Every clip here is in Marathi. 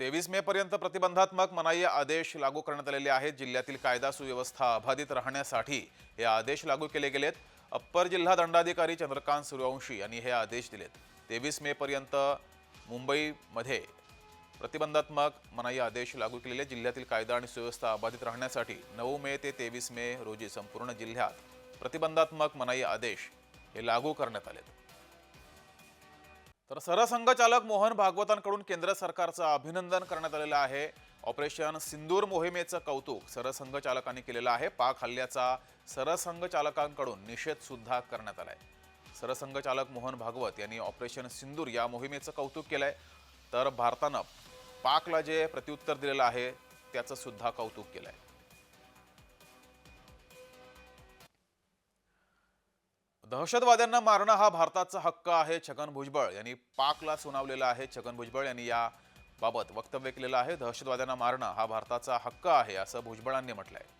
तेवीस मे पर्यंत प्रतिबंधात्मक मनाई आदेश लागू करण्यात आलेले आहेत. जिल्ह्यातील कायदा सुव्यवस्था अबाधित राहण्यासाठी हे आदेश लागू केले गेलेत. अप्पर जिल्हा दंडाधिकारी चंद्रकांत सूर्यवंशी यांनी हे आदेश दिलेत. तेवीस मे पर्यंत मुंबईमध्ये प्रतिबंधात्मक मनाई आदेश लागू केलेले जिल्ह्यातील कायदा आणि सुव्यवस्था अबाधित राहण्यासाठी नऊ मे ते तेवीस मे रोजी संपूर्ण जिल्ह्यात प्रतिबंधात्मक मनाई आदेश हे लागू करण्यात आलेत. तर सरसंघचालक मोहन भागवतांकडून केंद्र सरकारचं अभिनंदन करण्यात आलेलं आहे. ऑपरेशन सिंदूर मोहिमेचं कौतुक सरसंघचालकांनी केलेलं आहे. पाक हल्ल्याचा सरसंघचालकांकडून निषेधसुद्धा करण्यात आला आहे सरसंघचालक मोहन भागवत यांनी ऑपरेशन सिंदूर या मोहिमेचं कौतुक केलं आहे तर भारतानं पाकला जे प्रत्युत्तर दिलेलं आहे त्याचं सुद्धा कौतुक आहे दहशतवाद्यांना मारणं हा भारताचा हक्क आहे छगन भुजबळ यांनी पाकला सुनावलेलं आहे. छगन भुजबळ यांनी या बाबत वक्तव्य केलेलं आहे. दहशतवाद्यांना मारणं हा भारताचा हक्क आहे असं भुजबळांनी म्हटलं आहे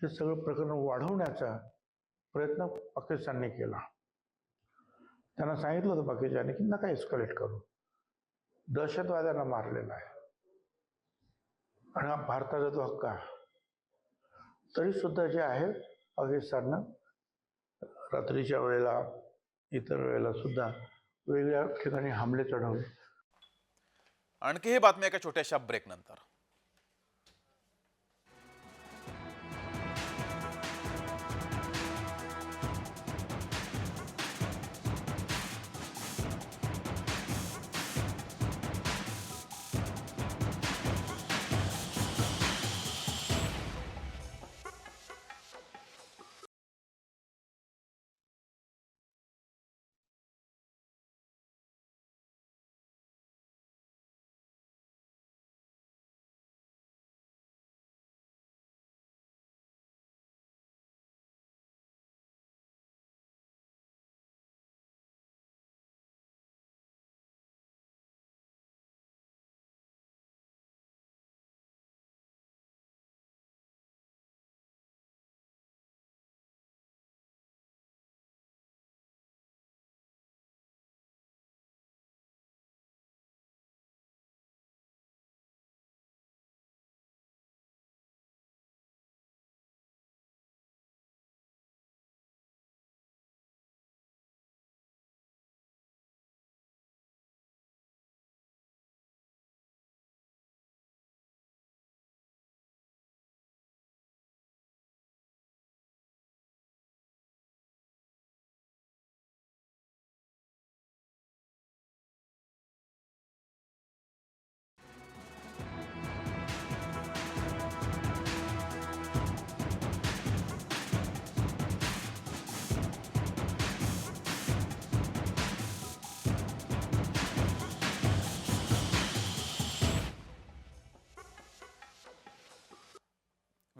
हे सगळं प्रकरण वाढवण्याचा प्रयत्न पाकिस्तानने केला. त्यांना सांगितलं होतं पाकिस्तानने की नका एस्कलेट करू. दहशतवाद्यांना मारलेला आहे. आणि हा भारताचा जो हक्क आहे तरीसुद्धा जे आहे पाकिस्ताननं रात्रीच्या वेळेला इतर वेळेला सुद्धा वेगळ्या ठिकाणी हमले चढवले. आणखी ही बातमी एका छोट्याशा ब्रेक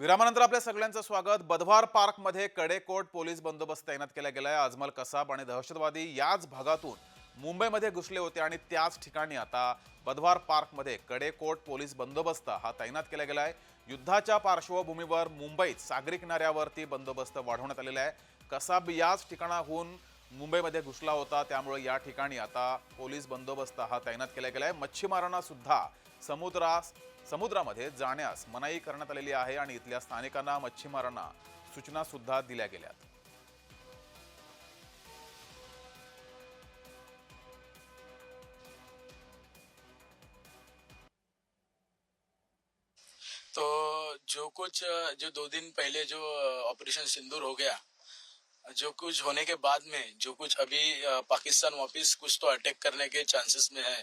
विरामानंतर आपल्या सगळ्यांचं स्वागत. बधवार पार्कमध्ये कडेकोट पोलीस बंदोबस्त तैनात केला गेलाय. अजमल कसाब आणि दहशतवादी याच भागातून मुंबईमध्ये घुसले होते आणि त्याच ठिकाणी आता बधवार पार्कमध्ये कडेकोट पोलीस बंदोबस्त हा तैनात केला गेलाय. युद्धाच्या पार्श्वभूमीवर मुंबईत सागरी किनाऱ्यावरती बंदोबस्त वाढवण्यात आलेला आहे. कसाब याच ठिकाणाहून मुंबईमध्ये घुसला होता. त्यामुळे या ठिकाणी आता पोलीस बंदोबस्त हा तैनात केला गेलाय. मच्छीमारांना सुद्धा समुद्रास समुद्रामध्ये जाण्यास मनाई करण्यात आलेली आहे आणि इथल्या स्थानिकांना मच्छीमारांना सूचना सुद्धा दिल्या गेल्यात. तो जो कुछ जो दो दिन पहले जो ऑपरेशन सिंदूर हो गया जो कुछ होने के बाद में, जो कुछ अभी पाकिस्तान वापिस कुछ तो अटैक करने के चांसेस में है।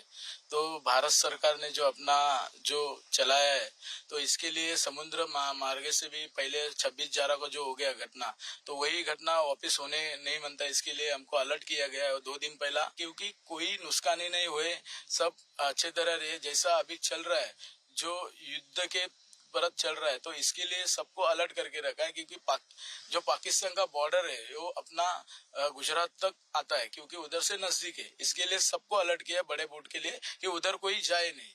तो भारत सरकार ने जो अपना, जो चलाया है तो इसके लिए समुद्र मार्ग से भी पहले 26 जारा को जो हो गया घटना तो वही घटना वापिस होने नहीं बनता। इसके लिए हमको अलर्ट किया गया है दो दिन पहला, क्योंकि कोई नुकसानी नहीं हुए, सब अच्छे तरह रहे, जैसा अभी चल रहा है। जो युद्ध के परत चल रहा है। तो इसके लिए सबको अलर्ट करके रखा है क्योंकि पाक, जो पाकिस्तान का बॉर्डर है वो अपना गुजरात तक आता है क्योंकि उधर से नजदीक है। इसके लिए सबको अलर्ट किया बड़े बोट के लिए कि उधर कोई जाए नहीं।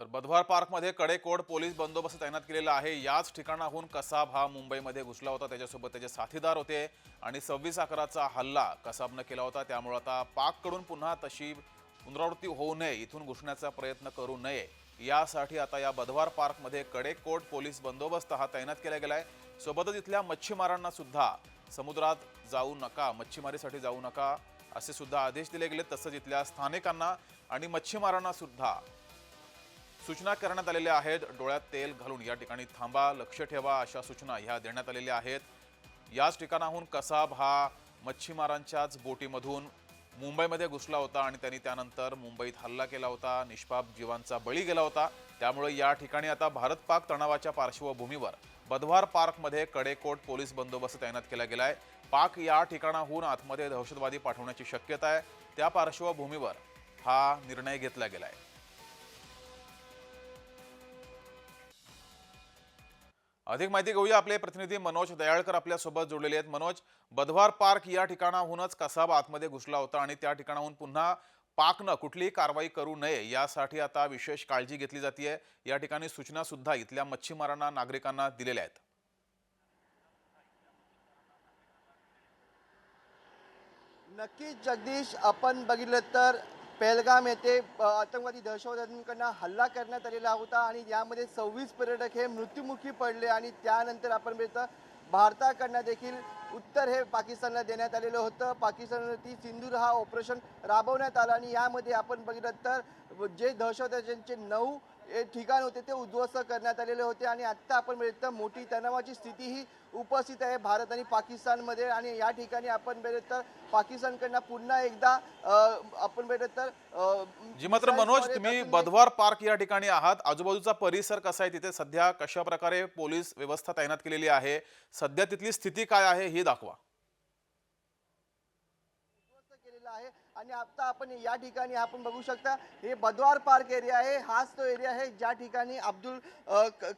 तर बधवार पार्कमध्ये कडेकोड पोलीस बंदोबस्त तैनात केलेला आहे. याच ठिकाणाहून कसाब हा मुंबईमध्ये घुसला होता. त्याच्यासोबत त्याचे साथीदार होते आणि सव्वीस अकराचा हल्ला कसाबनं केला होता. त्यामुळे आता पाककडून पुन्हा तशी पुनरावृत्ती होऊ नये. इथून घुसण्याचा प्रयत्न करू नये. यासाठी आता या बधवार पार्कमध्ये कडेकोट पोलीस बंदोबस्त हा तैनात केला गेलाय. सोबतच इथल्या मच्छीमारांना सुद्धा समुद्रात जाऊ नका मच्छीमारीसाठी जाऊ नका असे सुद्धा आदेश दिले गेले. तसंच इथल्या स्थानिकांना आणि मच्छीमारांना सुद्धा सूचना करण्यात आलेल्या आहेत. डोळ्यात तेल घालून या ठिकाणी थांबा लक्ष ठेवा अशा सूचना ह्या देण्यात आलेल्या आहेत. याच ठिकाणाहून कसाब हा मच्छीमारांच्याच बोटीमधून मुंबईमध्ये घुसला होता आणि त्यांनी त्यानंतर मुंबईत हल्ला केला होता निष्पाप जीवांचा बळी गेला होता. त्यामुळे या ठिकाणी आता भारत पाक तणावाच्या पार्श्वभूमीवर बधवार पार्कमध्ये कडेकोट पोलीस बंदोबस्त तैनात केला गेला आहे पाक या ठिकाणाहून आतमध्ये दहशतवादी पाठवण्याची शक्यता आहे. त्या पार्श्वभूमीवर हा निर्णय घेतला गेला आहे अधिक माहिती घेऊया आपले प्रतिनिधी मनोज दयाळकर आपल्यासोबत जोडलेले आहेत. मनोज बधवार पार्क या ठिकाणाहूनच कसाब आतमध्ये घुसला होता आणि त्या ठिकाणाहून पुन्हा पाकनं कुठलीही कारवाई करू नये यासाठी आता विशेष काळजी घेतली जाते या ठिकाणी सूचना सुद्धा इथल्या मच्छीमारांना नागरिकांना दिलेल्या आहेत. नक्कीच जगदीश आपण बघितलं तर पेलगाम येथे आतंकवादी दहशतवाद्यांकडनं हल्ला करण्यात आलेला होता आणि यामध्ये सव्वीस पर्यटक हे मृत्युमुखी पडले आणि त्यानंतर आपण मिळतं भारताकडनं देखील उत्तर हे पाकिस्तानला देण्यात आलेलं होतं. पाकिस्तानवरती सिंदूर हा ऑपरेशन राबवण्यात आला आणि यामध्ये आपण बघितलं तर जे दहशतवाद्यांचे नऊ ठिकाण होते ते उद्ध्वस्त करण्यात आलेले होते आणि आत्ता आपण बघितलं मोठी तणावाची स्थिती ही उपस्थित आहे भारत आणि पाकिस्तानमध्ये आणि या ठिकाणी आपण बघितलं तर पाकिस्तानकडनं पुन्हा एकदा आपण बघितलं तर जी मात्र मनोज तुम्ही बधवार पार्क या ठिकाणी आहात. आजूबाजूचा परिसर कसा आहे तिथे? सध्या कशा प्रकारे पोलीस व्यवस्था तैनात केलेली आहे? सध्या तिथली स्थिती काय आहे ही दाखवा उद्ध्वस्त केलेला आहे आणि आता आपण या ठिकाणी आपण बघू शकता हे बदवार पार्क एरिया आहे. हाच तो एरिया आहे ज्या ठिकाणी अब्दुल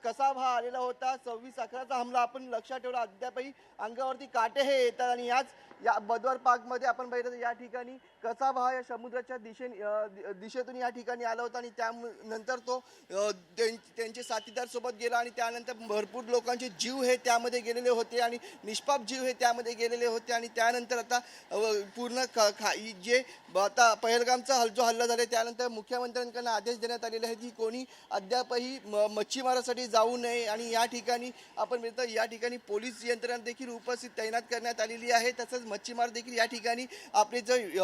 कसाब हा आलेला होता. सव्वीस अकराचा हमला आपण लक्षात ठेवला. अद्यापही अंगावरती काटे हे येतात आणि याच या बदवार पार्कमध्ये आपण बघितलं तर या ठिकाणी कसा हा या समुद्राच्या दिशेने दिशेतून या ठिकाणी आला होता आणि त्या नंतर तो त्यां- त्यांचे साथीदार सोबत गेला आणि त्यानंतर भरपूर लोकांचे जीव हे त्यामध्ये गेलेले होते आणि निष्पाप जीव हे त्यामध्ये गेलेले होते आणि त्यानंतर आता पूर्ण ख- खा इ- जे ब- आता पहलगामचा हल जो हल्ला झाला त्यानंतर मुख्यमंत्र्यांकडून आदेश देण्यात आलेले आहेत की कोणी अद्यापही म- मच्छीमारासाठी जाऊ नये आणि या ठिकाणी आपण मिळतं या ठिकाणी पोलीस यंत्रणा देखील उपस्थित तैनात करण्यात आलेली आहे. तसंच मच्छीमार देखील या ठिकाणी आपले जे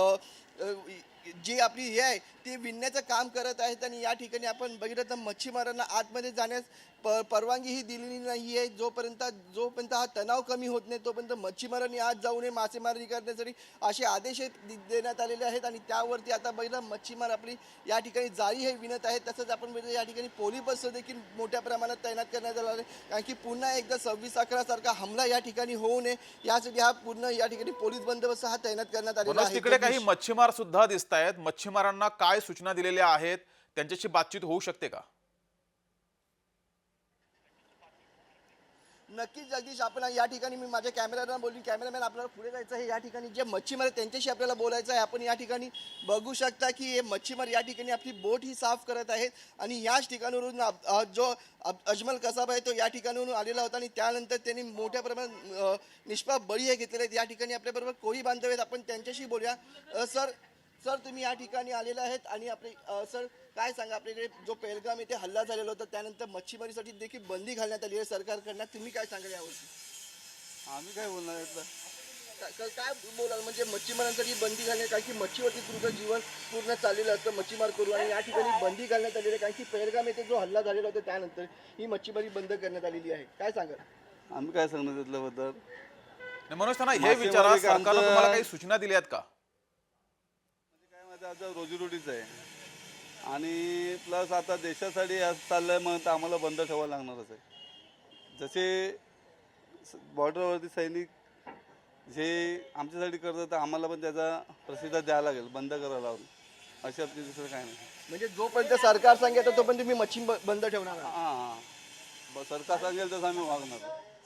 जी आपली हे आहे ते विणण्याचं काम करत आहेत आणि या ठिकाणी आपण बघितलं तर मच्छीमारांना आतमध्ये जाण्यास प परवानगी ही दिलेली नाही आहे. जोपर्यंत जोपर्यंत हा तणाव कमी होत नाही तोपर्यंत मच्छीमारांनी आत जाऊ नये मासेमारी करण्यासाठी असे आदेश देण्यात आलेले आहेत आणि त्यावरती आता बघितलं मच्छीमार आपली या ठिकाणी जाळी हे विणत आहेत. तसंच आपण बघितलं या ठिकाणी पोलीस बस देखील मोठ्या प्रमाणात तैनात करण्यात आला आहे. कारण की पुन्हा एकदा सव्वीस अकरा सारखा हमला या ठिकाणी होऊ नये. यासाठी हा पूर्ण या ठिकाणी पोलीस बंदोबस्त हा तैनात करण्यात आलेला आहे. तिकडे काही. मच्छीमार सुद्धा दिसत आहेत? मच्छीमारांना काय सूचना दिलेल्या आहेत? त्यांच्याशी बातचीत होऊ शकते का? नक्कीच जगदीश आपण या ठिकाणी मी माझ्या कॅमेराला बोलली कॅमेरामॅन आपल्याला पुढे जायचं आहे. या ठिकाणी जे मच्छीमार त्यांच्याशी आपल्याला बोलायचं आहे. आपण या ठिकाणी बघू शकता की हे मच्छीमार या ठिकाणी आपली बोट ही साफ करत आहेत. आणि याच ठिकाणावरून जो अजमल कसाब आहे तो या ठिकाणावरून आलेला होता. आणि त्यानंतर त्यांनी मोठ्या प्रमाणात निष्पाप बळी हे घेतलेले आहेत. या ठिकाणी आपल्याबरोबर कोळी बांधव आहेत. आपण त्यांच्याशी बोलूया. सर सर तुम्ही या ठिकाणी आलेला आहेत आणि आपले अ, सर काय सांगा आपल्याकडे? जो पेलगाम येथे हल्ला झालेला होता त्यानंतर मच्छीमारीसाठी देखील बंदी घालण्यात आली आहे सरकारकडनं. तुम्ही काय सांगाल यावरती? आम्ही काय बोलणार यातलं का- का- काय बोलाल? म्हणजे मच्छीमारांसाठी बंदी घालणे कारण की मच्छीवरती तुमचं जीवन पूर्ण चाललेलं असतं मच्छीमार करू. आणि या ठिकाणी बंदी घालण्यात आलेली आहे कारण की पेलगाम येथे जो हल्ला झालेला होता त्यानंतर ही मच्छीमारी बंद करण्यात आलेली आहे. काय सांगाल? आम्ही काय सांगणार त्यातल्याबद्दल मनोज त्यांना हे मासेमारी विचारा सरकारनं आमचं- तुम्हाला काही सूचना दिल्या आहेत का? माझं रोजीरोटीच आहे. आणि प्लस आता देशासाठी असं चाललंय मग तर आम्हाला बंद ठेवावं लागणारच आहे. जसे बॉर्डरवरती सैनिक जे आमच्यासाठी करतात तर आम्हाला पण त्याचा प्रसिद्ध द्यावा लागेल बंद करायला लावून अशी दुसरं काय नाही. म्हणजे जोपर्यंत सरकार सांगेल तोपर्यंत तुम्ही मच्छी बंद ठेवणार. हां हां. सरकार सांगेल तसं आम्ही वागणार.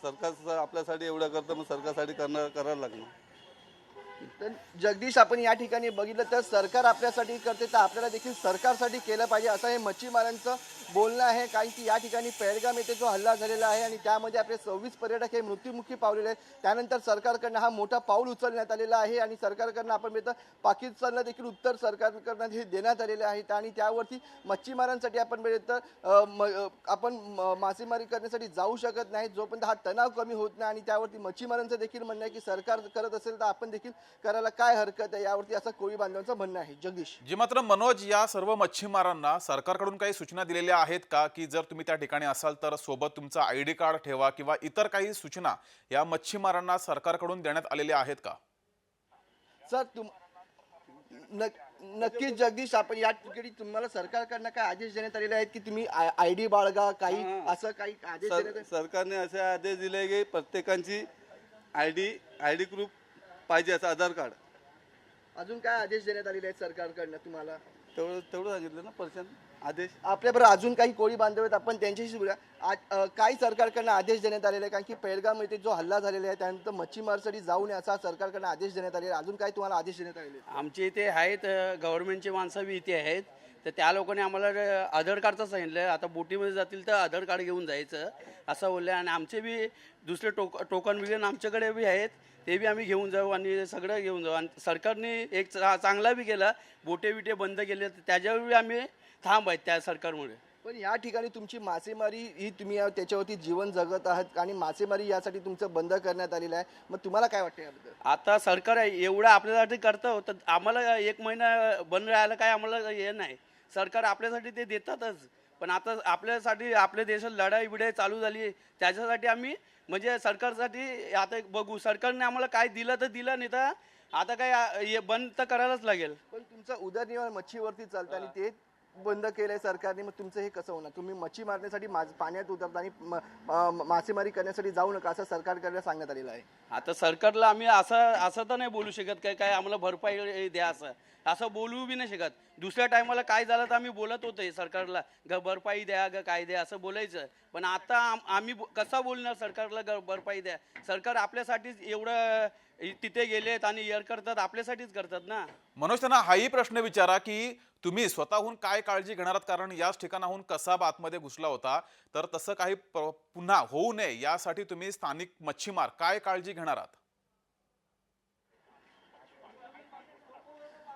सरकार आपल्यासाठी एवढं करतं मग सरकारसाठी करणार करायला लागणार. तर जगदीश आपण या ठिकाणी बघितलं तर सरकार आपल्यासाठी करते तर आपल्याला देखील सरकारसाठी केलं पाहिजे असं हे मच्छीमारांचं बोलणं आहे. कारण की या ठिकाणी पेरगाम येथे जो हल्ला झालेला आहे आणि त्यामध्ये आपले सव्वीस पर्यटक हे मृत्युमुखी पावलेले आहेत. त्यानंतर सरकारकडनं हा मोठा पाऊल उचलण्यात आलेला आहे आणि सरकारकडनं आपण मिळतं पाकिस्तानला देखील उत्तर सरकारकडनं हे देण्यात आलेले आहे. आणि त्यावरती मच्छीमारांसाठी आपण बघितलं तर म- आपण म- मासेमारी करण्यासाठी जाऊ शकत नाही. जोपर्यंत हा तणाव कमी होत नाही आणि त्यावरती मच्छीमारांचं देखील म्हणणं आहे की सरकार करत असेल तर आपण देखील करायला काय हरकत आहे यावरती असं कोळी बांधवांचं म्हणणं आहे. जगदीश. जी मात्र मनोज या सर्व मच्छीमारांना सरकारकडून काही सूचना दिलेल्या आहेत का? की जर तुम्ही त्या ठिकाणी असाल तर सोबत तुमचं आय डी कार्ड ठेवा किंवा इतर काही सूचना या मच्छीमारांना सरकारकडून देण्यात आलेल्या आहेत का? सर तुम नक- नक्कीच जगदीश आपण या ठिकाणी तुम्हाला सरकारकडनं काय आदेश देण्यात आलेले आहेत की तुम्ही आय डी बाळगा काही. असं काही आदेश सर सरकारने असे आदेश दिले की प्रत्येकाची I D I D proof पाहिजे असं आधार कार्ड. अजून काय आदेश देण्यात आलेले आहेत सरकारकडनं तुम्हाला? तेवढं तेवढं सांगितलं ना पर्सन. आदेश. आपल्याबरोबर अजून काही कोळी बांधव आहेत आपण त्यांच्याशी बोलूया. आज अ, काय सरकारकडनं आदेश देण्यात आलेले? आहे कारण की पेडगाम येथे जो हल्ला झालेला आहे त्यानंतर मच्छीमारसाठी जाऊ नये असा सरकारकडनं आदेश देण्यात आलेला आहे. अजून काय तुम्हाला आदेश देण्यात आलेले आहेत? आमच्या इथे आहेत गव्हर्नमेंटची माणसं बी इथे आहेत. तर त्या लोकांनी आम्हाला अ, आधार कार्डचं सांगितलं. आता बोटीमध्ये जातील तर आधार कार्ड घेऊन जायचं असं बोललं. आणि आमचे बी दुसरे टोक टोकन बिगन आमच्याकडे बी आहेत. ते बी आम्ही घेऊन जाऊ आणि सगळं घेऊन जाऊ. आणि सरकारने एक चा- चांगला बी केला. बोटे बिटे बंद केले तर त्याच्यावर बी आम्ही थांब आहेत त्या सरकारमुळे. पण या ठिकाणी तुमची मासेमारी ही तुम्ही या- त्याच्यावरती जीवन जगत आहात आणि मासेमारी यासाठी तुमचं बंद करण्यात आलेलं आहे. मग तुम्हाला काय वाटतं याबद्दल? आता सरकार एवढं आपल्यासाठी करतं तर आम्हाला एक महिना बंद राहायला काय आम्हाला हे नाही. सरकार आपल्यासाठी ते देतातच. पण आता आपल्यासाठी आपल्या देशात लढाई बिडाई चालू झाली आहे. त्याच्यासाठी आम्ही म्हणजे सरकारसाठी आता एक बघू सरकारने आम्हाला काय दिलं तर दिलं नाही तर आता काय हे बंद तर करायलाच लागेल. पण तुमचं उदरनिर्वाह मच्छीवरती चालतं आणि ते बंद केलंय सरकारने मग तुमचं हे कसं होणार? तुम्ही मच्छी मारण्यासाठी मा- पाण्यात उतरता आणि म- म- मासेमारी करण्यासाठी जाऊ नका असं सरकारकडे सांगण्यात आलेलं आहे. आता सरकारला आम्ही असं असं तर नाही बोलू शकत काय काय आम्हाला भरपाई द्या असं. असं बोलू बी नाही शकत. दुसऱ्या टायमाला काय झालं तर आम्ही बोलत होते सरकारला ग भरपाई द्या ग काय द्या असं बोलायचं. पण आता आम- आम्ही बो- कसा बोलणार सरकारला ग भरपाई द्या? सरकार आपल्यासाठीच एवढं तिथे गेलेत आणि एअर करतात आपल्यासाठीच करतात ना. मनोज त्यांना हाही प्रश्न विचारा की तुम्ही स्वतःहून काय काळजी घेणार आहात? कारण याच ठिकाणाहून कसाब आतमध्ये घुसला होता. तर तसं काही पुन्हा होऊ नये यासाठी तुम्ही स्थानिक मच्छीमार काय काळजी घेणार आहात?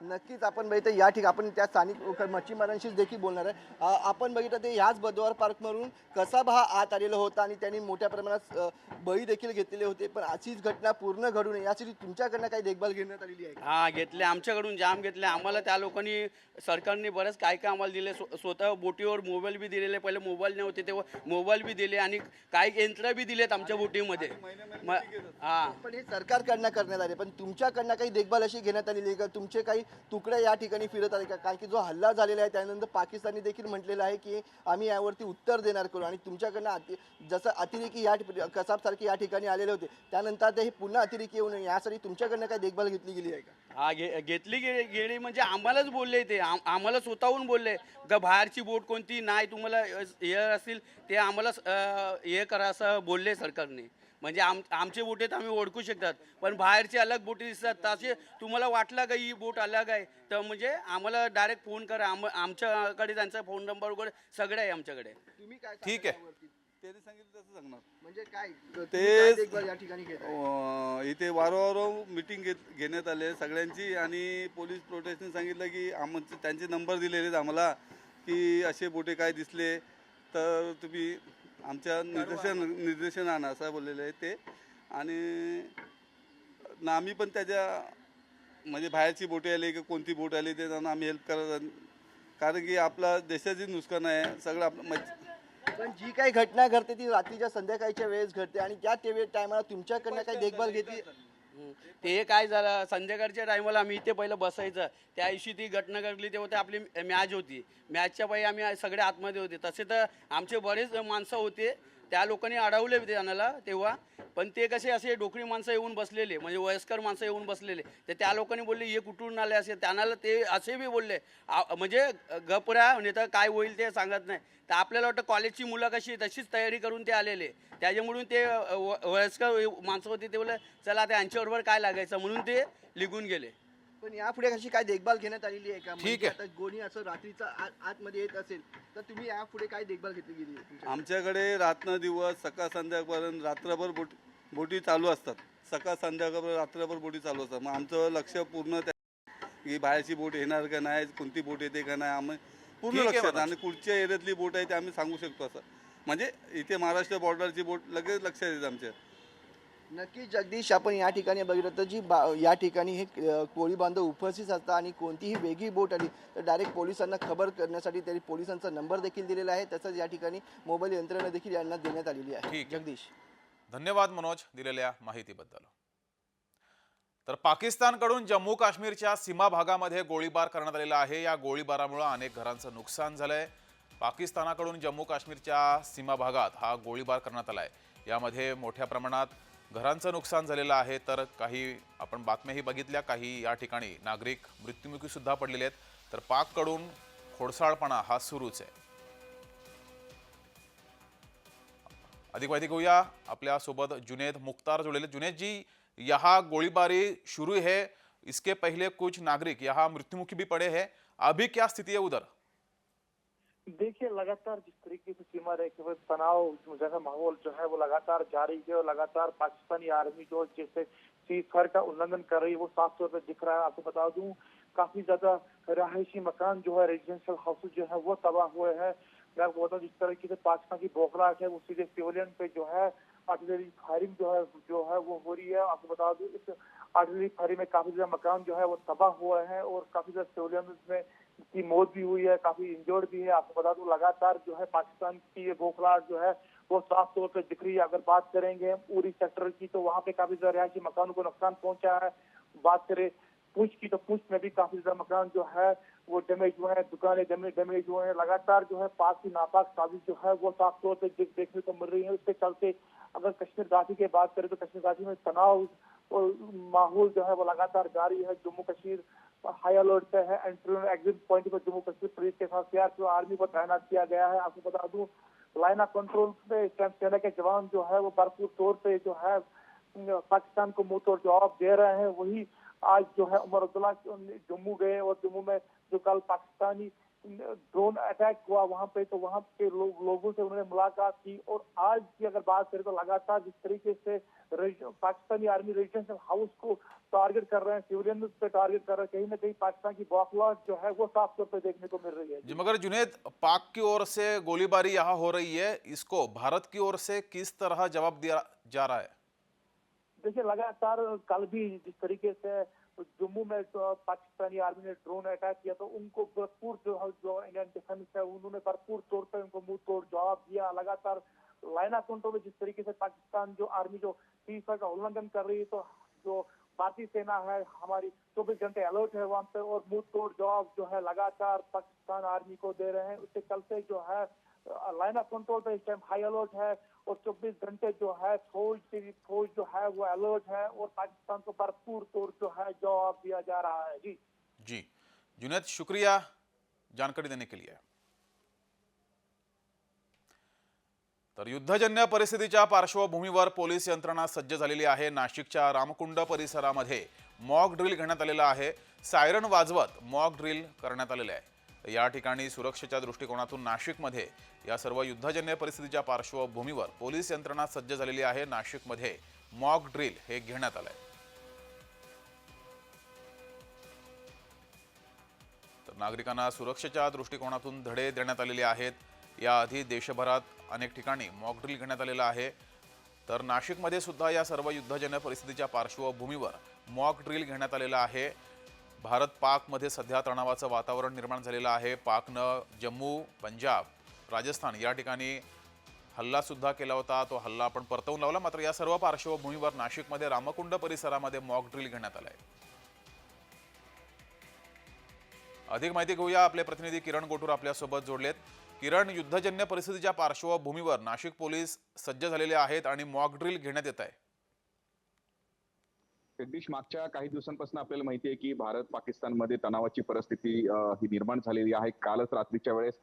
नक्कीच आपण बघितलं या ठिकाणी आपण त्या स्थानिक मच्छीमारांशीच देखील बोलणार आहे. आपण बघितलं ते ह्याच बदवार पार्कमधून कसाबा हा आत आलेला होता आणि त्यांनी मोठ्या प्रमाणात बळी देखील घेतलेले होते. पण अशीच घटना पूर्ण घडू नये यासाठी तुमच्याकडनं काही देखभाल घेण्यात आलेली आहे? हा घेतले आमच्याकडून जाम घेतले. आम्हाला त्या लोकांनी सरकारने बरंच काय काय आम्हाला दिले स्व- स्वतः बोटीवर मोबाईल बी दिलेले पहिले मोबाईल नव्हते तेव्हा मोबाईल बी दिले आणि काही यंत्र बी दिलेत आमच्या बोटीमध्ये. म- हा. पण हे सरकारकडनं करण्यात आले पण तुमच्याकडनं काही देखभाल अशी घेण्यात आलेली आहे का? तुमचे काही तुकडे या ठिकाणी फिरत आहेत का? कारण की जो हल्ला झालेला आहे त्यानंतर पाकिस्तानने देखील म्हटलेलं आहे की आम्ही यावरती उत्तर देणार करू. आणि तुमच्याकडनं अति जसं अतिरेकी या कसाबसारखे या ठिकाणी आलेले होते त्यानंतर ते हे पुन्हा अतिरेकी येऊ नये यासाठी तुमच्याकडनं काही देखभाल घेतली गेली आहे का? हा घे घेतली गे गेली म्हणजे आम्हालाच बोलले ते आम- आम्हाला स्वतःहून बोलले ग बाहेरची बोट कोणती? नाही तुम्हाला हे असतील ते आम्हाला हे करा असं बोलले सरकारने. म्हणजे आम आमचे बोट आहेत आम्ही ओळखू शकतात. पण बाहेरचे अलग बोटी दिसतात. तसे तुम्हाला वाटलं का ही बोट अलग आहे? तर म्हणजे आम्हाला डायरेक्ट फोन करा. आम आमच्याकडे त्यांचा फोन नंबर वगैरे सगळं आहे आमच्याकडे. तुम्ही काय ठीक आहे. त्यांनी सांगितलं तसं सांगणार. म्हणजे काय? ते- इथे वारंवार मिटिंग घेत घेण्यात आले सगळ्यांची आणि पोलीस प्रोटेक्शन सांगितलं की आम त्यांचे नंबर दिलेले आहेत आम्हाला की असे बोटे काय दिसले. तर तुम्ही आमच्या निर्देशन निर्देशन आणा असं बोललेलं आहे ते. आणि ना आम्ही पण त्याच्या म्हणजे बाहेरची बोटे आली की कोणती बोट आली ते त्यांना आम्ही हेल्प करत कारण की आपला देशाचे नुकसान आहे सगळं आपलं पण जी काही घटना घडते ती रात्रीच्या संध्याकाळच्या वेळेस घडते आणि त्या टायमाला तुमच्याकडनं काही देखभाल घेतली ते काय झालं? संध्याकाळच्या टायमाला आम्ही इथे पहिलं बसायचं. त्या दिवशी ती घटना घडली तेव्हा ते आपली मॅच होती. मॅचच्या पहिले आम्ही सगळे आतमध्ये होते. तसे तर आमचे बरेच माणसं होते. त्या लोकांनी अडवले त्यांना तेव्हा. पण ते कसे असे डोकरी माणसं येऊन बसलेले म्हणजे वयस्कर माणसं येऊन बसलेले. तर त्या लोकांनी बोलले हे कुठून आले असे? त्यांना ते असे बी बोलले आ- म्हणजे गपरा म्हणजे तर काय होईल ते सांगत नाही. तर आपल्याला वाटतं कॉलेजची मुलं कशी तशीच तयारी करून ते आलेले. त्याच्यामुळून ते व- वयस्कर माणसं होते ते बोलले चला आता यांच्याबरोबर काय लागायचं? म्हणून ते निघून गेले. पण यापुढे कशी काय देखभाल घेण्यात आलेली आहे का ठीक म्हणजे आहे. आता कोणी असं रात्रीचा आत- आतमध्ये येत असेल तर तुम्ही यापुढे काय देखभाल घेतली गेली आहे तुमच्या? आमच्याकडे रात्र दिवस सकाळ संध्याकाळपर्यंत रात्रभर बोट बोटी चालू असतात सकाळ संध्याकाळपर्यंत रात्रभर बोटी चालू असतात मग आमचं लक्ष पूर्ण त्या की बाहेरची बोट येणार का नाही कोणती बोट येते का नाही आम्ही पूर्ण ठीक आहे, लक्षात मनोज. आणि कुठच्या एरियातली बोट आहे ते आम्ही सांगू शकतो असं म्हणजे इथे महाराष्ट्र बॉर्डरची बोट लगेच लक्षात येते आमच्या नक्की जगदीश आपण या ठिकाणी बघितलं तर जी बा या ठिकाणी हे कोळी बांधव उपस्थित असतात आणि कोणतीही वेगळी बोट आली तर डायरेक्ट पोलिसांना खबर करण्यासाठी त्यांनी पोलिसांचा नंबर देखील दिलेला आहे. तसंच या ठिकाणी मोबाईल यंत्रणा देखील यांना देण्यात आलेली आहे. आहे. जगदीश. धन्यवाद मनोज दिलेल्या माहितीबद्दल. तर पाकिस्तानकडून जम्मू काश्मीरच्या सीमा भागामध्ये गोळीबार करण्यात आलेला आहे. या गोळीबारामुळे अनेक घरांचं नुकसान झालंय. पाकिस्तानाकडून जम्मू काश्मीरच्या सीमा भागात हा गोळीबार करण्यात आलाय. यामध्ये मोठ्या प्रमाणात घरांचं नुकसान झालेलं आहे तर काही आपण बातम्याही बघितल्या काही या ठिकाणी नागरिक मृत्युमुखी सुद्धा पडलेले आहेत. तर पाककडून खोडसाळपणा हा सुरूच आहे. अधिक माहिती घेऊया. आपल्यासोबत जुनेद मुख्तार जुळलेले जुनेद जी यहाँ गोलीबारी शुरू है. इसके पहले कुछ नागरिक यहाँ मृत्युमुखी भी पड़े हैं. अभी क्या स्थिति है उधर? देखिए, लगातार जिस तरीके से सीमा रेखे पर तनाव जैसा माहौल जो है, वो लगातार जारी है और लगातार पाकिस्तानी आर्मी जो जैसे सीज फायर का उल्लंघन कर रही है, वो साफ़ तौर पर दिख रहा है। आपको बता दूँ, काफ़ी ज़्यादा रहायशी मकान जो है रेजिडेंशियल हाउसेज जो है, वो तबाह हुए हैं। मैं आपको बताऊँ, जिस तरीके से पाकिस्तान की बौखलाहट है, वो सीधे सिविलियन पे जो है आर्टिलरी फायरिंग जो है जो है, वो हो रही है। आपको बता दूँ, इस आर्टिलरी फायरिंग में काफ़ी ज़्यादा मकान जो है, वो तबाह हुए हैं और काफ़ी ज़्यादा सिविलियन में की मौत भी हुई है, काफ़ी इंजर्ड भी है। आपको बता दूँ, लगातार जो है पाकिस्तान की ये बौखलाहट जो है, वो साफ़ तौर पर दिख रही है। अगर बात करेंगे उरी सेक्टर की तो वहाँ पे काफ़ी ज़्यादा रिहायशी मकानों को नुकसान पहुँचा है। बात करें पूछ की तो पुंछ में भी काफ़ी ज़्यादा मकान जो है, वो डैमेज हुए हैं, दुकानें डैमेज हुए हैं। लगातार जो है पाक की नापाक साजिश जो है, वो साफ़ तौर पर देखने को मिल रही है। उसके चलते अगर कश्मीर घाटी की बात करें तो कश्मीर घाटी में तनाव और माहौल जो है, वो लगातार जारी है। जम्मू कश्मीर हाई अलर्ट पे है एंट्री एग्जिट पॉइंट पर जम्मू कश्मीर पुलिस के साथ सीआरपीएफ आर्मी को तैनात किया गया है आपको बता दूँ लाइन ऑफ़ कंट्रोल पे इस टाइम सेना के जवान जो है वो भरपूर तौर पे जो है पाकिस्तान को मुँह तोड़ जवाब दे रहे हैं। वही आज जो है उमर अब्दुल्ला जम्मू गए और जम्मू में जो कल पाकिस्तानी ड्रोन अटैक हुआ वहाँ पे तो वहाँ के लो, लोगों से उन्होंने मुलाकात की। और आज की अगर बात करें तो लगातार जिस तरीके से पाकिस्तानी आर्मी रेजिडेंशियल हाउस को टारगेट कर रहे हैं सिविलियन पे टारगेट कर रहे हैं कहीं ना कहीं पाकिस्तान की बौखलाहट जो है वो साफ़ तौर पर देखने को मिल रही है। जी मगर जुनेद पाक की ओर से गोलीबारी यहाँ हो रही है इसको भारत की ओर से किस तरह जवाब दिया जा रहा है? देखिए लगातार कल भी जिस तरीके से जम्मू में जो पाकिस्तानी आर्मी ने ड्रोन अटैक किया तो उनको भरपूर जो है जो इंडियन डिफेंस है उन्होंने भरपूर तौर पर उनको मुँह तोड़ जवाब दिया। लगातार लाइन ऑफ़ कंट्रोल में जिस तरीके से पाकिस्तान जो आर्मी जो सीज का उल्लंघन कर रही है तो जो भारतीय सेना है, हमारी चौबीस घंटे अलर्ट है वहाँ पे और मुँह तोड़ जवाब जो है लगातार पाकिस्तान आर्मी को दे रहे हैं। उसके चलते जो है लाइन ऑफ़ कंट्रोल पे इस टाइम हाई अलर्ट है और 24 घंटे जो है फौज फौज जो है वो अलर्ट है और पाकिस्तान को भरपूर तौर जो है जवाब दिया जा रहा है। जी। जी। जुनेद, शुक्रिया जानकारी देने के लिए। तर युद्धजन्य परिस्थितीच्या पार्श्वभूमीवर पोलीस यंत्रणा सज्ज झालेली आहे. नाशिकच्या रामकुंड परिसरामध्ये मॉक ड्रिल घेण्यात आलेलं आहे. सायरन वाजवत मॉक ड्रिल करण्यात आलेलं आहे. या ठिकाणी सुरक्षेच्या दृष्टिकोनातून नाशिकमध्ये या सर्व युद्धजन्य परिस्थितीच्या पार्श्वभूमीवर पोलीस यंत्रणा सज्ज झालेली आहे. नाशिकमध्ये मॉक ड्रिल हे घेण्यात आलं आहे तर नागरिकांना सुरक्षेच्या दृष्टिकोनातून धडे देण्यात आलेले आहेत. याआधी देशभरात अनेक ठिकाणी मॉक ड्रिल घेण्यात आलेलं आहे. तर नाशिकमध्ये सुद्धा या सर्व युद्धजन्य परिस्थितीच्या पार्श्वभूमीवर मॉक ड्रिल घेण्यात आलेलं आहे. भारत पाकमध्ये सध्या तणावाचं वातावरण निर्माण झालेलं आहे. पाकनं जम्मू पंजाब राजस्थान या ठिकाणी हल्लासुद्धा केला होता. तो हल्ला आपण परतवून लावला. मात्र या सर्व पार्श्वभूमीवर नाशिकमध्ये रामकुंड परिसरामध्ये मॉक ड्रिल घेण्यात आलं आहे अधिक माहिती घेऊया. आपले प्रतिनिधी किरण गोटूर आपल्यासोबत जोडलेत. किरण युद्धजन्य परिस्थितीच्या पार्श्वभूमीवर नाशिक पोलीस सज्ज झालेले आहेत आणि मॉक ड्रिल घेण्यात येत आहे. जगदीश मागच्या काही दिवसांपासून आपल्याला माहिती आहे की भारत पाकिस्तानमध्ये तणावाची परिस्थिती ही निर्माण झालेली आहे. कालच रात्रीच्या वेळेस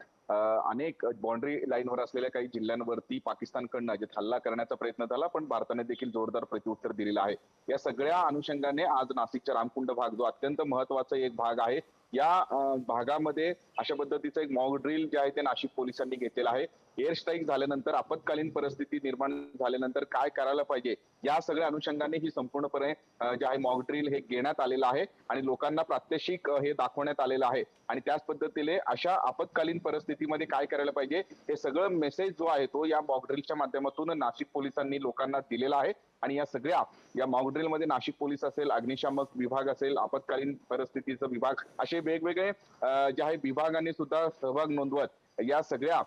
अनेक बाउंड्री लाईनवर असलेल्या काही जिल्ह्यांवरती पाकिस्तानकडनं जे हल्ला करण्याचा प्रयत्न झाला पण भारताने देखील जोरदार प्रत्युत्तर दिलेलं आहे. या सगळ्या अनुषंगाने आज नाशिकचा रामकुंड भाग जो अत्यंत महत्त्वाचा एक भाग आहे या भागामध्ये अशा पद्धतीचं एक मॉक ड्रिल जे आहे ते नाशिक पोलिसांनी घेतलेलं आहे. एअर स्ट्राईक झाल्यानंतर आपत्कालीन परिस्थिती निर्माण झाल्यानंतर काय करायला पाहिजे या सगळ्या अनुषंगाने ही संपूर्णपणे जे आहे मॉक ड्रिल हे घेण्यात आलेलं आहे आणि लोकांना प्रात्यक्षिक हे दाखवण्यात आलेलं आहे. आणि त्याच पद्धतीने अशा आपत्कालीन परिस्थितीमध्ये काय करायला पाहिजे हे सगळं मेसेज जो आहे तो या मॉक ड्रिलच्या माध्यमातून नाशिक पोलिसांनी लोकांना दिलेला आहे. आणि या सगळ्या या मॉक ड्रिलमध्ये नाशिक पोलीस असेल अग्निशामक विभाग असेल आपत्कालीन परिस्थितीचा विभाग असे वेगवेगळे जे आहे विभागाने सुद्धा सहभाग नोंदवत. या सगळ्या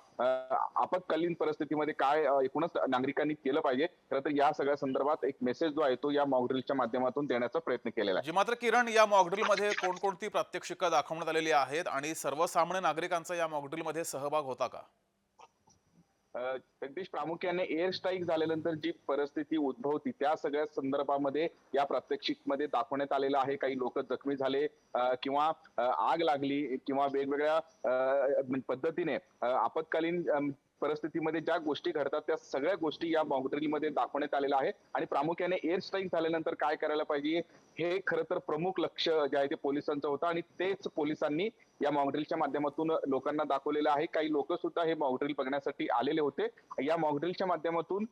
आपत्कालीन परिस्थितीमध्ये काय एकूणच नागरिकांनी केलं पाहिजे खरं तर या सगळ्या संदर्भात एक मेसेज जो आहे तो या मॉकड्रिलच्या माध्यमातून देण्याचा प्रयत्न केलेला आहे. मात्र किरण या मॉकड्रिलमध्ये कोणकोणती प्रात्यक्षिक दाखवण्यात आलेली आहेत आणि सर्वसामान्य नागरिकांचा या मॉकड्रिलमध्ये सहभाग होता का? जगदीश प्रामुख्याने एअर स्ट्राईक झाल्यानंतर जी परिस्थिती उद्भवती त्या सगळ्या संदर्भामध्ये या प्रात्यक्षिकमध्ये दाखवण्यात आलेलं आहे. काही लोक जखमी झाले किंवा आग लागली किंवा वेगवेगळ्या पद्धतीने आपत्कालीन परिस्थितीमध्ये ज्या गोष्टी घडतात त्या सगळ्या गोष्टी या मॉकड्रिलमध्ये दाखवण्यात आलेल्या आहे आणि प्रामुख्याने एअर स्ट्राईक झाल्यानंतर काय करायला पाहिजे हे खरं तर प्रमुख लक्ष जे आहे ते पोलिसांचं होतं आणि तेच पोलिसांनी या मॉकड्रिलच्या माध्यमातून लोकांना दाखवलेलं आहे. काही लोक सुद्धा हे मॉकड्रिल बघण्यासाठी आलेले होते. या मॉकड्रिलच्या माध्यमातून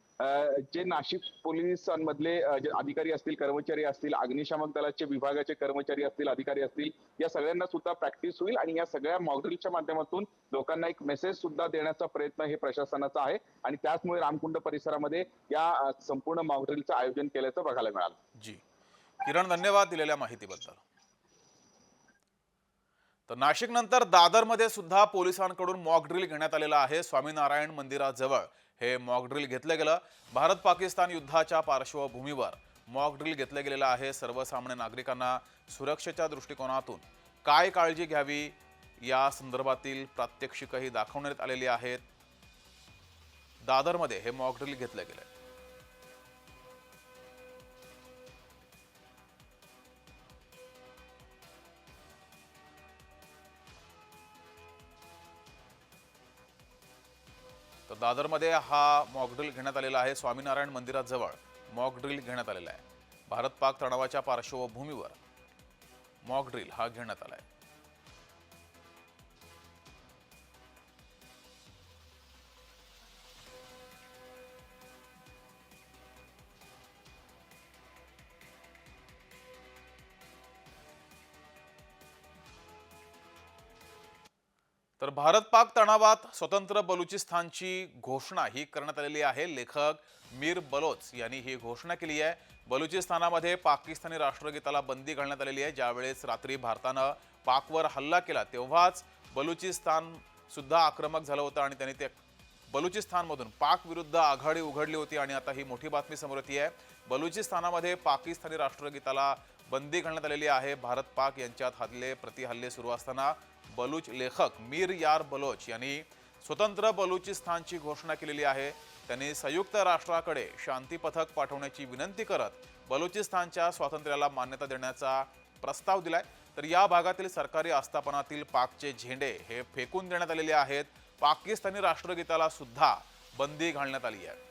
जे नाशिक पोलिसांमधले जे अधिकारी असतील कर्मचारी असतील अग्निशामक दलाचे विभागाचे कर्मचारी असतील अधिकारी असतील या सगळ्यांना सुद्धा प्रॅक्टिस होईल आणि या सगळ्या मॉकड्रिलच्या माध्यमातून लोकांना एक मेसेज सुद्धा देण्याचा प्रयत्न हे प्रशासनाचा आहे. आणि त्याचमुळे रामकुंड परिसरामध्ये या संपूर्ण मॉकड्रिलचं आयोजन केल्याचं बघायला मिळालं. जी. किरण धन्यवाद दिलेल्या माहितीबद्दल. तर नाशिकनंतर दादरमध्ये सुद्धा पोलिसांकडून मॉक ड्रिल घेण्यात आलेलं आहे. स्वामीनारायण मंदिराजवळ हे मॉकड्रिल घेतलं गेलं. भारत पाकिस्तान युद्धाच्या पार्श्वभूमीवर मॉकड्रिल घेतलं गेलेलं आहे सर्वसामान्य नागरिकांना सुरक्षेच्या दृष्टिकोनातून. काय काळजी घ्यावी या संदर्भातील प्रात्यक्षिकही दाखवण्यात आलेली आहेत. दादरमध्ये हे मॉक ड्रिल घेतलं गेलं दादरमध्ये हा मॉकड्रिल घेण्यात आलेला आहे. स्वामीनारायण मंदिराजवळ मॉक ड्रिल घेण्यात आलेला आहे. भारत पाक तणावाच्या पार्श्वभूमीवर मॉकड्रिल हा घेण्यात आला आहे तर भारत पाक तणावात स्वतंत्र बलुचिस्तानची घोषणा ही करण्यात आलेली आहे. लेखक मीर बलोच यांनी ही घोषणा केली आहे. बलुचिस्तानामध्ये पाकिस्तानी राष्ट्रगीताला बंदी घालण्यात आलेली आहे. ज्यावेळेस रात्री भारतानं पाकवर हल्ला केला तेव्हाच बलुचिस्तान सुद्धा आक्रमक झालं होतं आणि त्यांनी ते बलुचिस्तानमधून पाक विरुद्ध आघाडी उघडली होती आणि आता ही मोठी बातमी समोर येते आहे. बलुचिस्तानामध्ये पाकिस्तानी राष्ट्रगीताला बंदी घालण्यात आलेली आहे. भारत पाक यांच्यात हल्ले प्रतिहल्ले सुरू असताना बलूच लेखक मीर यार बलोच यांनी स्वतंत्र बलुचिस्तानची घोषणा केलेली आहे. त्यांनी संयुक्त राष्ट्राकडे शांती पथक पाठवण्याची विनंती करत बलुचिस्तानच्या स्वातंत्र्याला मान्यता देण्याचा प्रस्ताव दिलाय. तर या भागातील सरकारी आस्थापनातील पाकचे झेंडे हे फेकून देण्यात आलेले आहेत. पाकिस्तानी राष्ट्रगीताला सुद्धा बंदी घालण्यात आली आहे.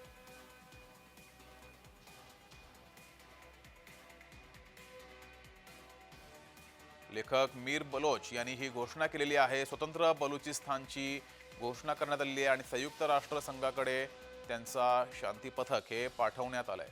लेखक मीर बलोच यांनी ही घोषणा केलेली आहे. स्वतंत्र बलुचिस्तानची घोषणा करण्यात आलेली आहे आणि संयुक्त राष्ट्रसंघाकडे त्यांचा शांती पथक हे पाठवण्यात आलंय.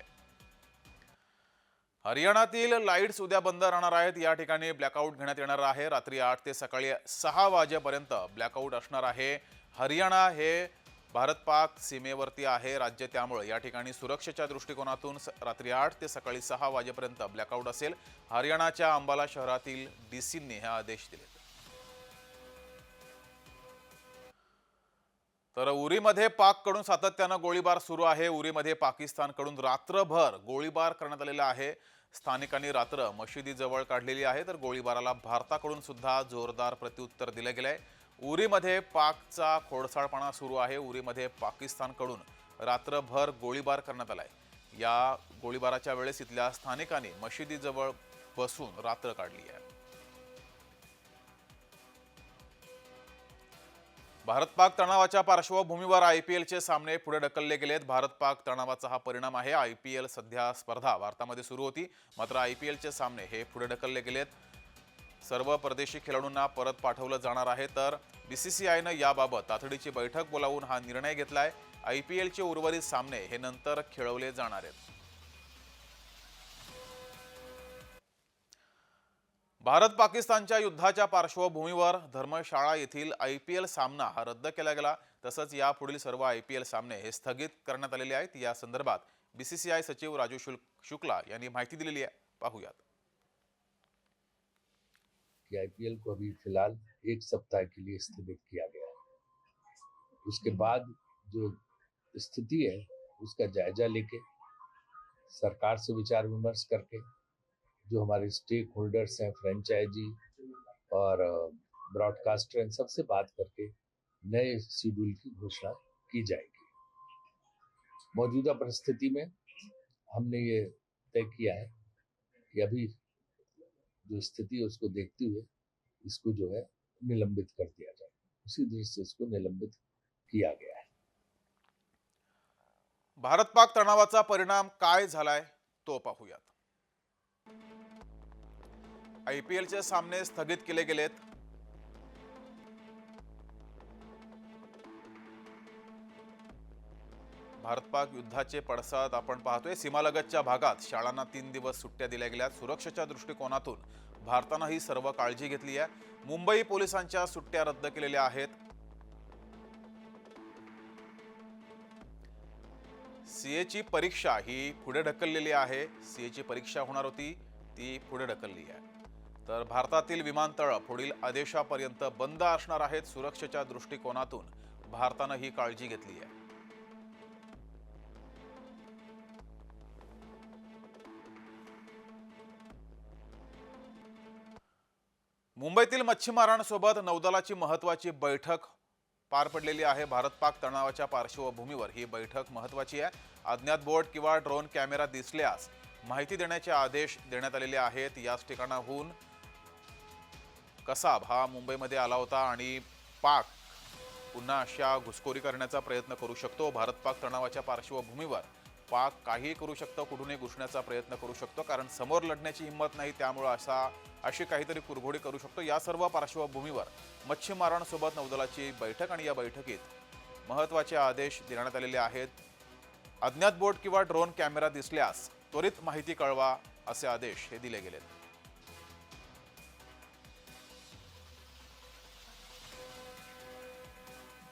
हरियाणातील लाईट्स उद्या बंद राहणार आहेत. या ठिकाणी ब्लॅकआउट घेण्यात येणार आहे. रात्री आठ ते सकाळी सहा वाजेपर्यंत ब्लॅकआउट असणार आहे. हरियाणा हे भारत पाक सीमेवरती आहे. राज्य त्यामुळे या ठिकाणी सुरक्षेच्या दृष्टिकोनातून रात्री आठ ते सकाळी सहा वाजेपर्यंत ब्लॅकआउट असेल. हरियाणाच्या अंबाला शहरातील डीसींनी हे आदेश दिले तर उरीमध्ये पाककडून सातत्यानं गोळीबार सुरू आहे. उरीमध्ये पाकिस्तानकडून रात्रभर गोळीबार करण्यात आलेला आहे. स्थानिकांनी रात्र मशिदीजवळ काढलेली आहे. तर गोळीबाराला भारताकडून सुद्धा जोरदार प्रत्युत्तर दिलं गेलं आहे उरीमध्ये पाकचा खोडसाळपणा सुरू आहे. उरीमध्ये पाकिस्तानकडून रात्रभर गोळीबार करण्यात आलाय. या गोळीबाराच्या वेळेस इथल्या स्थानिकांनी मशिदीजवळ बसून रात्र काढली आहे. भारत पाक तणावाच्या पार्श्वभूमीवर आय पी एलचे सामने पुढे ढकलले गेलेत. भारत पाक तणावाचा हा परिणाम आहे. आय पी एल सध्या स्पर्धा भारतामध्ये सुरू होती. मात्र आय पी एलचे सामने हे पुढे ढकलले गेलेत. सर्व परदेशी खेळाडूंना परत पाठवलं जाणार आहे. तर बीसीसीआयनं याबाबत तातडीची बैठक बोलावून हा निर्णय घेतलाय. आय पी एलचे उर्वरित सामने हे नंतर खेळवले जाणार आहेत. भारत पाकिस्तानच्या युद्धाच्या पार्श्वभूमीवर धर्मशाळा येथील आय पी एल सामना हा रद्द केला गेला. तसंच यापुढील सर्व आय पी एल सामने हे स्थगित करण्यात आलेले आहेत. या संदर्भात बीसीसीआय सचिव राजू शुल शुक्ला यांनी माहिती दिलेली आहे. पाहूयात. कि आईपीएल को अभी फ़िलहाल एक सप्ताह के लिए स्थगित किया गया है। उसके बाद जो स्थिति है उसका जायजा लेके सरकार से विचार विमर्श करके जो हमारे स्टेक होल्डर्स हैं फ्रेंचाइजी और ब्रॉडकास्टर इन सबसे बात करके नए शेड्यूल की घोषणा की जाएगी। मौजूदा परिस्थिति में हमने ये तय किया है कि अभी जो स्थिति है, उसको देखते हुए इसको जो है निलंबित कर दिया जाए। उसी दृष्टि से इसको निलंबित किया गया है। भारत पाक तणावाचा परिणाम काय झालाय तो पाहूयात. आय पी सामने स्थगित केले गेलेत. भारत पाक युद्धाचे पडसाद आपण पाहतोय. सीमालगतच्या भागात शाळांना तीन दिवस सुट्ट्या दिल्या गेल्या सुरक्षेच्या दृष्टिकोनातून भारतानं ही सर्व काळजी घेतली आहे. मुंबई पोलिसांच्या सुट्ट्या रद्द केलेल्या आहेत. सीएची परीक्षा ही पुढे ढकललेली आहे. सीएची परीक्षा होणार होती ती पुढे ढकलली आहे. तर भारतातील विमानतळं पुढील आदेशापर्यंत बंद असणार आहेत. सुरक्षेच्या दृष्टिकोनातून भारतानं ही काळजी घेतली आहे. मुंबईतील मच्छीमारांसोबत नौदलाची महत्वाची बैठक पार पडलेली आहे. भारत पाक तणावाच्या पार्श्वभूमीवर ही बैठक महत्वाची आहे. अज्ञात बोट किंवा ड्रोन कॅमेरा दिसल्यास माहिती देण्याचे आदेश देण्यात आलेले आहेत. याच ठिकाणाहून कसाब हा मुंबईमध्ये आला होता आणि पाक पुन्हा अशा घुसखोरी करण्याचा प्रयत्न करू शकतो. भारत पाक तणावाच्या पार्श्वभूमीवर पाक काहीही करू शकतो कुठूनही घुसण्याचा प्रयत्न करू शकतो कारण समोर लढण्याची हिंमत नाही त्यामुळं असा अशी काहीतरी कुरघोडी करू शकतो. या सर्व पार्श्वभूमीवर मच्छीमारांसोबत नौदलाची बैठक आणि या बैठकीत महत्त्वाचे आदेश देण्यात आलेले आहेत. अज्ञात बोट किंवा ड्रोन कॅमेरा दिसल्यास त्वरित माहिती कळवा असे आदेश हे दिले गेलेत.